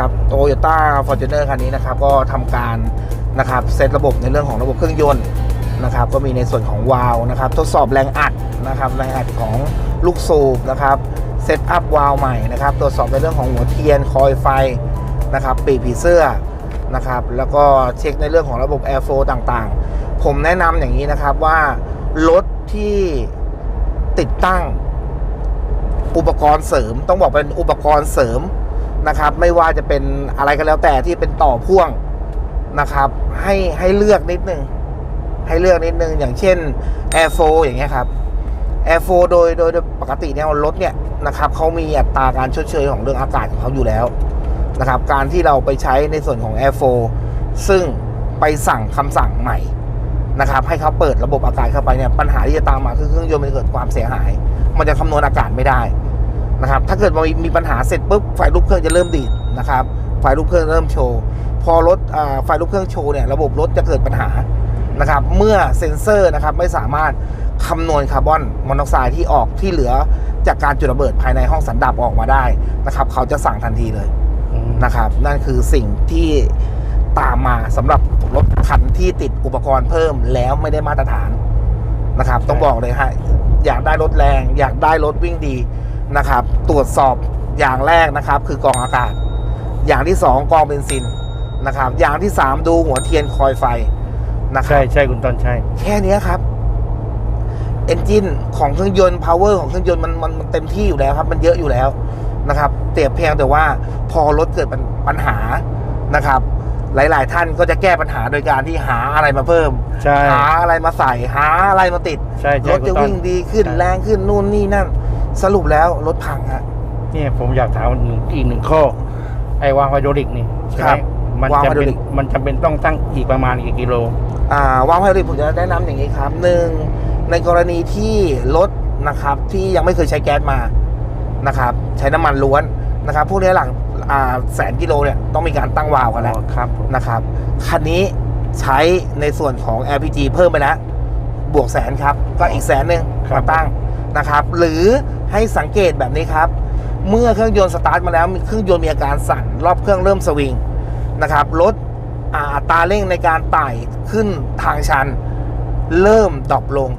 ครับโตโยต้าฟอร์จูเนอร์คันนี้นะครับก็ทำการนะครับเซตระบบในเรื่องของระบบเครื่องยนต์นะครับก็มีในส่วนของวาล์วนะครับทดสอบแรงอัดนะครับแรงอัดของลูกสูบนะครับเซตอัพวาล์วใหม่นะครับตรวจสอบในเรื่องของหัวเทียนคอยไฟนะครับปีกผีเสื้อนะครับแล้วก็เช็คในเรื่องของระบบแอร์โฟต่างๆ ผมแนะนำอย่างนี้นะครับว่ารถที่ติดตั้งอุปกรณ์เสริม ต้องบอกเป็นอุปกรณ์เสริม นะครับ ไม่ว่าจะเป็นอะไรก็แล้วแต่ที่เป็นต่อพ่วงนะครับ ให้ให้เลือกนิดนึงให้เลือกนิดนึงอย่างเช่น Air 4อย่างเงี้ยครับ Air 4โดยโดยโดยปกติเนี่ยรถเนี่ยนะครับเขามีอัตราการชดเชยของเรื่องอากาศของเขาอยู่แล้วนะครับ การที่เราไปใช้ในส่วนของ Air 4ซึ่งไปสั่งคำสั่งใหม่นะครับให้เขาเปิดระบบอากาศเข้าไปเนี่ยปัญหาที่จะตามมาคือเครื่องยนต์มันเกิดความเสียหาย มันจะคำนวณอากาศไม่ได้ นะครับ ถ้าเกิดมีมีปัญหาเสร็จปุ๊บไฟลูกเครื่องจะเริ่มดีดนะครับ ไฟลูกเครื่องเริ่มโชว์ พอรถอ่าไฟลูกเครื่องโชว์เนี่ยระบบรถจะเกิดปัญหานะครับ เมื่อเซ็นเซอร์นะครับไม่สามารถคำนวณคาร์บอนมอนอกไซด์ที่ออกที่เหลือจากการจุดระเบิดภายในห้องสันดาปออกมาได้นะครับ เขาจะสั่งทันทีเลยนะครับ นั่นคือสิ่งที่ตามมาสำหรับรถคันที่ติดอุปกรณ์เพิ่มแล้วไม่ได้มาตรฐานนะครับ ต้องบอกเลยฮะอยากได้รถแรง อยากได้รถวิ่งดี นะครับ ตรวจสอบอย่างแรกนะครับ คือกองอากาศ อย่างที่สองกองเบนซินนะครับ อย่างที่สามดูหัวเทียนคอยไฟนะครัใช่บใช่คุณต้นใช่ แค่เนี้ยครับเอนจินของเครื่องยนต์ power ของเครื่องยนต์มันมันมันเต็มที่อยู่แล้วครับ มันเยอะอยู่แล้วนะครับแต่เพียงแต่ว่าพอรถเกิดปัญปัญหานะครับ หลาย ๆ ท่านก็จะแก้ปัญหาโดยการที่หาอะไรมาเพิ่มใช่หาอะไรมาใส่ หาอะไรมาติดใช่รใช่ถคุณจะต้นวิ่งดีขึ้นใช่แรงขึ้นนู่นนี่นั่น สรุปแล้วรถพังฮะ เนี่ยผมอยากถามอีกหนึ่งข้อ ไอ้วางไฮดรอลิกนี่ใช่ไหครัมบมันวาล์วจะไฮดรอเป็นลิก มันจำเป็นต้องตั้งอีกประมาณกี่กิโล อ่าวางไฮดรอลิกผมจะแนะนำอย่างนี้ครับหนึ่งในกรณีที่รถนะครับที่ยังไม่เคยใช้แก๊สมานะครับใช้น้ำมันล้วนนะครับพวกนี้หลังอ่าแสนกิโลเนี่ยต้องมีการตั้งวาล์วกันแล้ว ครับผมนะครับคันนี้ใช้ในส่วนของ LPG เพิ่มไปแล้วบวกแสนครับ ก็อีกแสนหนึ่งมาตั้งนะครับ หรือ ให้สังเกตแบบนี้ครับ เมื่อเครื่องยนต์สตาร์ทมาแล้วเครื่องยนต์มีอาการสั่นรอบเครื่องเริ่มสวิงนะครับรถอ่าอัตราเร่งในการไต่ขึ้นทางชัน เริ่มดรอปลง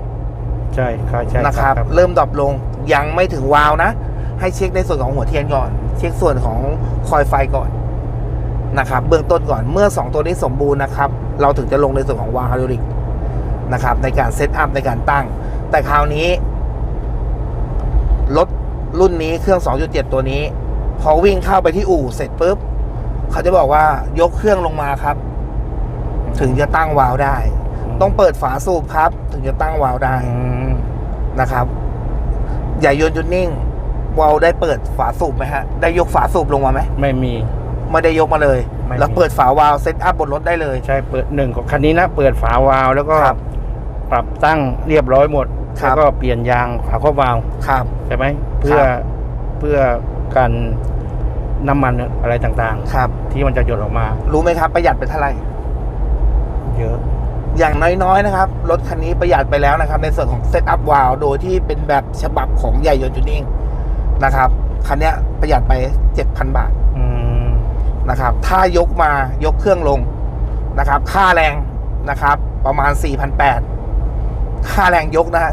ใช่ครับใช่นะครับ เริ่มดรอปลงยังไม่ถึงวาล์วนะ ให้เช็คในส่วนของหัวเทียนก่อน เช็คส่วนของคอยไฟก่อนนะครับ เบื้องต้นก่อนเมื่อ 2 ตัวนี้สมบูรณ์นะครับ เราถึงจะลงในส่วนของวาล์วไฮดรอลิกนะครับในการเซตอัพในการตั้ง แต่คราวนี้ รถรุ่นนี้เครื่อง 2.7 ตัวนี้ พอวิ่งเข้าไปที่อู่เสร็จปุ๊บ เขาจะบอกว่ายกเครื่องลงมาครับ ถึงจะตั้งวาล์วได้ ต้องเปิดฝาสูบครับ ถึงจะตั้งวาล์วได้อืมนะครับ อย่าโยนจุดนิ่ง วาล์วได้เปิดฝาสูบไหมฮะ ได้ยกฝาสูบลงมาไหมไม่มี ไม่ได้ยกมาเลยไม่มีแล้วเปิดฝาวาล์วเซตอัพบนรถได้เลย ใช่เปิดหนึ่งของคันนี้นะเปิดฝาวาล์วแล้วก็ครับปรับตั้งเรียบร้อยหมด ครับ แล้วก็เปลี่ยนยางฝาครอบวาล์วครับ ใช่ไหมเพื่อเพื่อกันน้ำมันอะไรต่างครับ ๆ ที่มันจะหยดออกมา รู้ไหมครับประหยัดไปเท่าไหร่ เยอะ อย่างน้อยๆนะครับ รถคันนี้ประหยัดไปแล้วนะครับ ในส่วนของเซตอัพวาล์วโดยที่เป็นแบบฉบับของใหญ่ยนต์จูนิ่งนะครับ คันเนี้ยประหยัดไป 7,000 บาทอืม นะครับ ถ้ายกมายกเครื่องลงนะครับ ค่าแรงนะครับ ประมาณ 4,800 ค่าแรงยกนะฮะ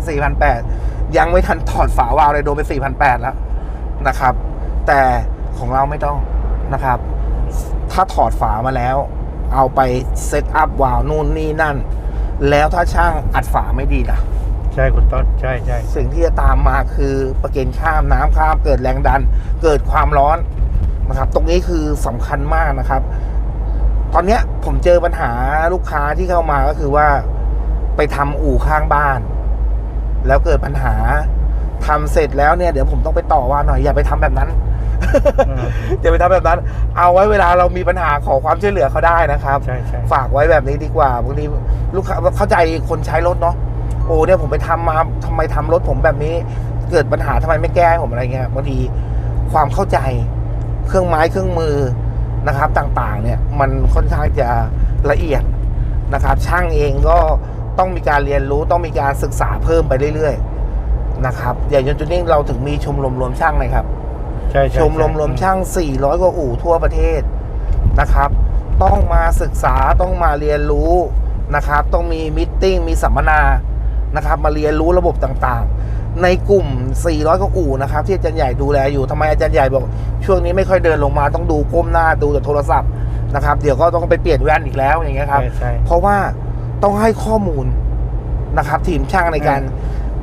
4,800 ยังไม่ทันถอดฝาวาล์วเลยโดนไป 4,800 แล้วนะครับ แต่ของเราไม่ต้องนะครับ ถ้าถอดฝามาแล้ว เอาไปเซตอัพวาล์วนู่นนี่นั่น แล้วถ้าช่างอัดฝาไม่ดีล่ะ ใช่คุณต้นใช่ใช่สิ่งที่จะตามมาคือประเกนข้ามน้ำข้ามเกิดแรงดัน เกิดความร้อนนะครับ ตรงนี้คือสำคัญมากนะครับ ตอนเนี้ยผมเจอปัญหาลูกค้าที่เข้ามาก็คือว่า ไปทำอู่ข้างบ้าน แล้วเกิดปัญหาทำเสร็จแล้วเนี่ยเดี๋ยวผมต้องไปต่อว่าหน่อยอย่าไปทำแบบนั้นอืมอย่าไปทำแบบนั้น เอาไว้เวลาเรามีปัญหาขอความช่วยเหลือเขาได้นะครับใช่ใช่ฝากไว้แบบนี้ดีกว่าบางทีลูกค้าเข้าใจคนใช้รถเนาะโอ้เนี่ยผมไปทำมาทำไมทำรถผมแบบนี้ เกิดปัญหาทำไมไม่แก้ให้ผมอะไรเงี้ยบางทีความเข้าใจเครื่องไม้เครื่องมือนะครับ ต่างๆ เนี่ยมันค่อนข้างจะละเอียดนะครับ ช่างเองก็ ต้องมีการเรียนรู้ต้องมีการศึกษาเพิ่มไปเรื่อยๆนะครับอย่างยนต์จูนิ่งเราถึงมีชมรมรวมช่างเลยครับใช่ใช่ชมรมรวมช่าง 400 กว่าอู่ทั่วประเทศนะครับ ต้องมาศึกษาต้องมาเรียนรู้นะครับ ต้องมีมิทติ้งมีสัมมนานะครับ มาเรียนรู้ระบบต่างๆ ในกลุ่ม 400 กว่าอู่นะครับ ที่อาจารย์ใหญ่ดูแลอยู่ทำไมอาจารย์ใหญ่บอก ช่วงนี้ไม่ค่อยเดินลงมาต้องดูก้มหน้าดูแต่โทรศัพท์นะครับ เดี๋ยวก็ต้องไปเปลี่ยนแว่นอีกแล้วอย่างเงี้ยครับใช่ใช่เพราะว่า ต้องให้ข้อมูลนะครับ ทีมช่างในการ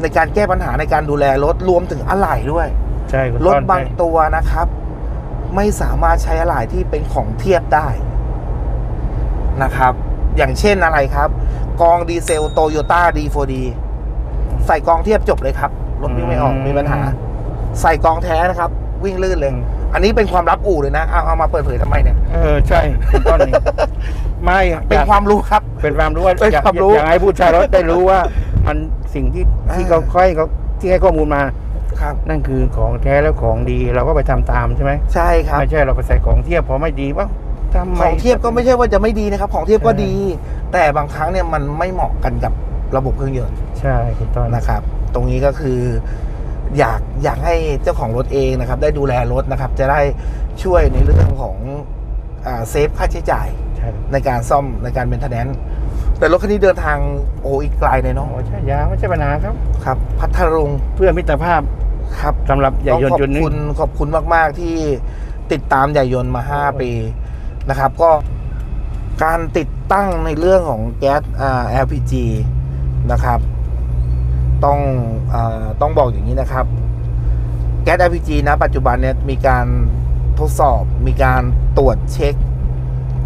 ในการแก้ปัญหาในการดูแลรถรวมถึงอะไหล่ด้วย ใช่คุณรถต้นบางตัวนะครับ ไม่สามารถใช้อะไหล่ที่เป็นของเทียบได้นะครับ อย่างเช่นอะไรครับ กองดีเซลโตโยต้าดีโฟดีใส่กองเทียบจบเลยครับ รถวิ่งไม่ออกมีปัญหา ใส่กองแท้นะครับ วิ่งลื่นเลย อันนี้เป็นความลับอู่เลยนะเอาเอามาเปิดเผยทำไมเนี่ย เออใช่คุณต้นนี่ ไม่เป็นอยากความรู้ครับ เป็นความรู้ว่าเป็นอยากความรู้ อยากให้ผู้ชายรถได้รู้ว่า มันสิ่งที่ที่อ่าเขาค่อยเขาที่ให้ข้อมูลมา ครับ นั่นคือของแท้แล้วของดีเราก็ไปทำตามใช่ไหมใช่ครับ ไม่ใช่เราไปใส่ของเทียบพอไม่ดีว่าทำไม ของเทียบก็ไม่ใช่ว่าจะไม่ดีนะครับ ของเทียบก็ใช่ ดี แต่บางครั้งเนี่ยมันไม่เหมาะกันกับระบบเครื่องยนต์ใช่คุณต้นนะครับ ตรงนี้ก็คือ อยากอยากให้เจ้าของรถเองนะครับ ได้ดูแลรถนะครับ จะได้ช่วยในเรื่องของอา เซฟค่าใช้จ่ายใช่ในการซ่อมในการเป็นทแนนแต่รถคันนี้เดินทางโอ้อีกไกลเลยเนาะโอ้ใช่ยาไม่ใช่ปัญหาครับครับ พัทลุงเพื่อมิตรภาพครับสำหรับใหญ่ยนต้องต์ขยอนต์บนี้คุณขอบคุณมากๆที่ติดตามใหญ่ยนต์มา 5 ปีนะครับ ก็การติดตั้งในเรื่องของแก๊สอ่า LPG นะครับ ต้องอาต้องบอกอย่างนี้นะครับ แก๊ส LPG นะปัจจุบันเนี่ยมีการ ทดสอบมีการตรวจเช็ค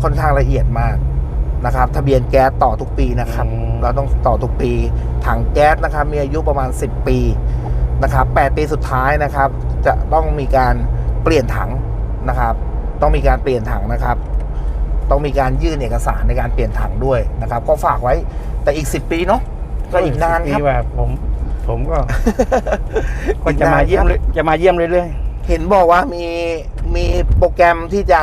ค่อนข้างละเอียดมากนะครับ ทะเบียนแก๊สต่อทุกปีนะครับ อืม เราต้องต่อทุกปี ถังแก๊สนะครับ มีอายุประมาณ 10 ปีนะครับ8ปีสุดท้ายนะครับ จะต้องมีการเปลี่ยนถังนะครับ ต้องมีการเปลี่ยนถังนะครับ ต้องมีการยื่นเอกสารในการเปลี่ยนถังด้วยนะครับ ก็ฝากไว้แต่อีก 10 ปีเนาะก็อีกนานครับปีว่าผมผมก็ ก็อีกจะนานมาเยี่ยมครับเลยจะมาเยี่ยมเรื่อยเห็นบอกว่ามี มีโปรแกรมที่จะ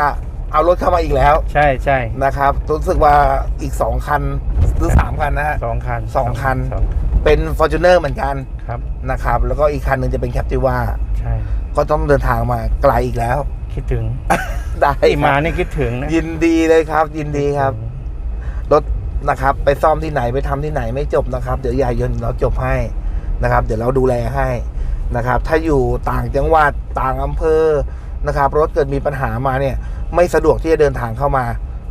เอารถเข้ามาอีกแล้วๆใช่ใช่นะครับรู้สึกว่าอีก 2 คันหรือ 3 คันนะฮะสองคันสองคัน สองเป็น f o r t u n e r เหมือนกันครับ นะครับ แล้วก็อีกคันหนึ่งจะเป็น Captiva ใช่ ก็ต้องเดินทางมาไกลอีกแล้ว คิดถึงได้ที่คมารับนี่คิดถึงนะยินดีเลยครับ ยินดีครับ รถนะครับ ไปซ่อมที่ไหนไปทำที่ไหนไม่จบนะครับ เดี๋ยวยายยนต์เราจบให้นะครับ เดี๋ยวเราดูแลให้นะครับ ถ้าอยู่ต่างจังหวัดต่างอำเภอ นะครับรถเกิดมีปัญหามาเนี่ยไม่สะดวกที่จะเดินทางเข้ามา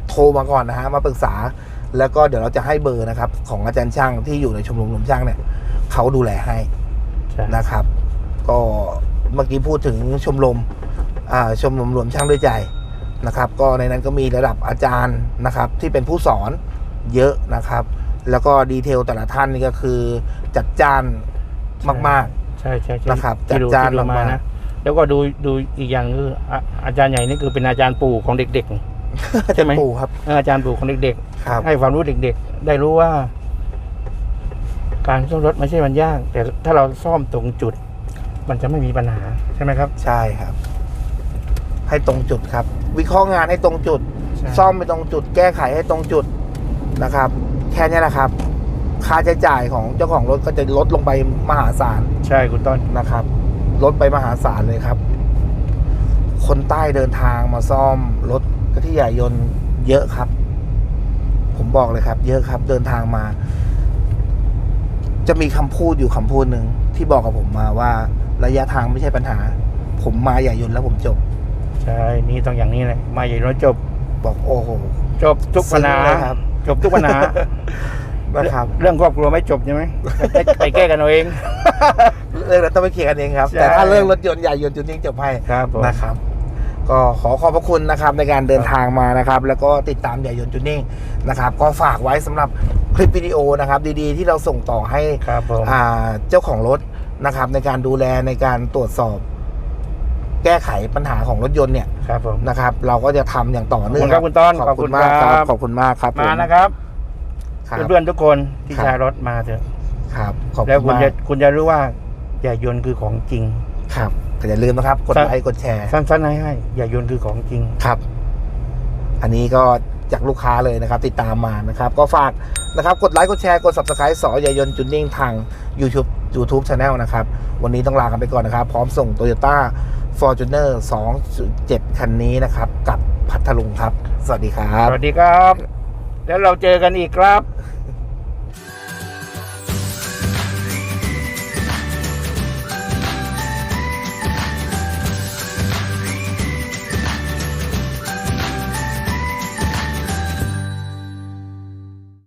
โทรมาก่อนนะฮะมาปรึกษา แล้วก็เดี๋ยวเราจะให้เบอร์นะครับ ของอาจารย์ช่างที่อยู่ในชมรมหนุ่มช่างเนี่ยเขาดูแลให้ใช่นะครับ ก็เมื่อกี้พูดถึงชมรมอ่าชมรมรวมช่างด้วยใจนะครับ ก็ในนั้นก็มีระดับอาจารย์นะครับ ที่เป็นผู้สอนเยอะนะครับ แล้วก็ดีเทลแต่ละท่านนี่ก็คือจัดจ้านมากใช่ใช่ใช่นะครับที่ดูจัดจ้านที่ดูมามากๆนะ แล้วก็ดูดูอีกอย่างคืออะอาจารย์ใหญ่นี่คือเป็นอาจารย์ปู่ของเด็กๆใช่ไหมปู่ครับๆเอออาจารย์ปู่ของเด็ก ครับ ๆ ให้ความรู้เด็ก ๆ ได้รู้ว่า การซ่อมรถไม่ใช่มันยาก แต่ถ้าเราซ่อมตรงจุด มันจะไม่มีปัญหาใช่ไหมครับใช่ครับ ให้ตรงจุดครับ วิเคราะห์งานให้ตรงจุดใช่ซ่อมไปตรงจุด แก้ไขให้ตรงจุดนะครับ แค่นี้แหละครับ ค่าใช้จ่ายของเจ้าของรถก็จะลดลงไปมหาศาลใช่คุณต้นนะครับ ลดไปมหาศาลเลยครับ คนใต้เดินทางมาซ่อมรถกที่ใหญ่ยนต์เยอะครับ ผมบอกเลยครับ เยอะครับ เดินทางมา จะมีคำพูดอยู่คำพูดหนึ่งที่บอกกับผมมาว่า ระยะทางไม่ใช่ปัญหา ผมมาใหญ่ยนต์แล้วผมจบ ใช่ นี่ต้องอย่างนี้เลย มาอย่างน้อยจบ บอกโอ้โหจบทุกปัญหาซึ้งเลยครับ จบทุกปัญหานะครับ เรื่องครอบครัวไม่จบใช่ไหมไปไปแก้กันเอาเอง เรื่องนั้นต้องไปเคลียร์กันเองครับใช่แต่ถ้าเรื่องรถยนต์ใหญ่ยนต์จุดนี้จบให้ครับผมนะครับ ก็ขอขอบพระคุณนะครับในการเดินทางมานะครับ แล้วก็ติดตามใหญ่ยนต์จุดนิ่งนะครับ ก็ฝากไว้สำหรับคลิปวิดีโอนะครับ ดีๆ ที่เราส่งต่อให้ครับผมอ่าเจ้าของรถนะครับ ในการดูแลในการตรวจสอบแก้ไขปัญหาของรถยนต์เนี่ยครับผมนะครับ เราก็จะทำอย่างต่อเนื่องขอบคุณครับคุณต้นขอบคุณมากขอบคุณคครัรับบขอบคุณมากครับมานะครับครับเพื่อนๆทุกคนที่ครับใช้รถมาเถอะครับขอบแล้วคุคุณณจะมากคุณจะรู้ว่า อย่ายนต์คือของจริง ครับแต่อย่าลืมนะครับ กดครับไลค์กดแชร์ สั้นๆให้ให้อย่ายนต์คือของจริง ครับ อันนี้ก็จากลูกค้าเลยนะครับ ติดตามมานะครับ ก็ฝากนะครับกดไลค์กดแชร์กด subscribe สอยายนต์จุนนิ่งทาง YouTube YouTube Channel นะครับ วันนี้ต้องลากันไปก่อนนะครับ พร้อมส่ง Toyota Fortuner 2.7 คันนี้นะครับ กับพัทลุงครับ สวัสดีครับ สวัสดีครับ แล้วเราเจอกันอีกครับ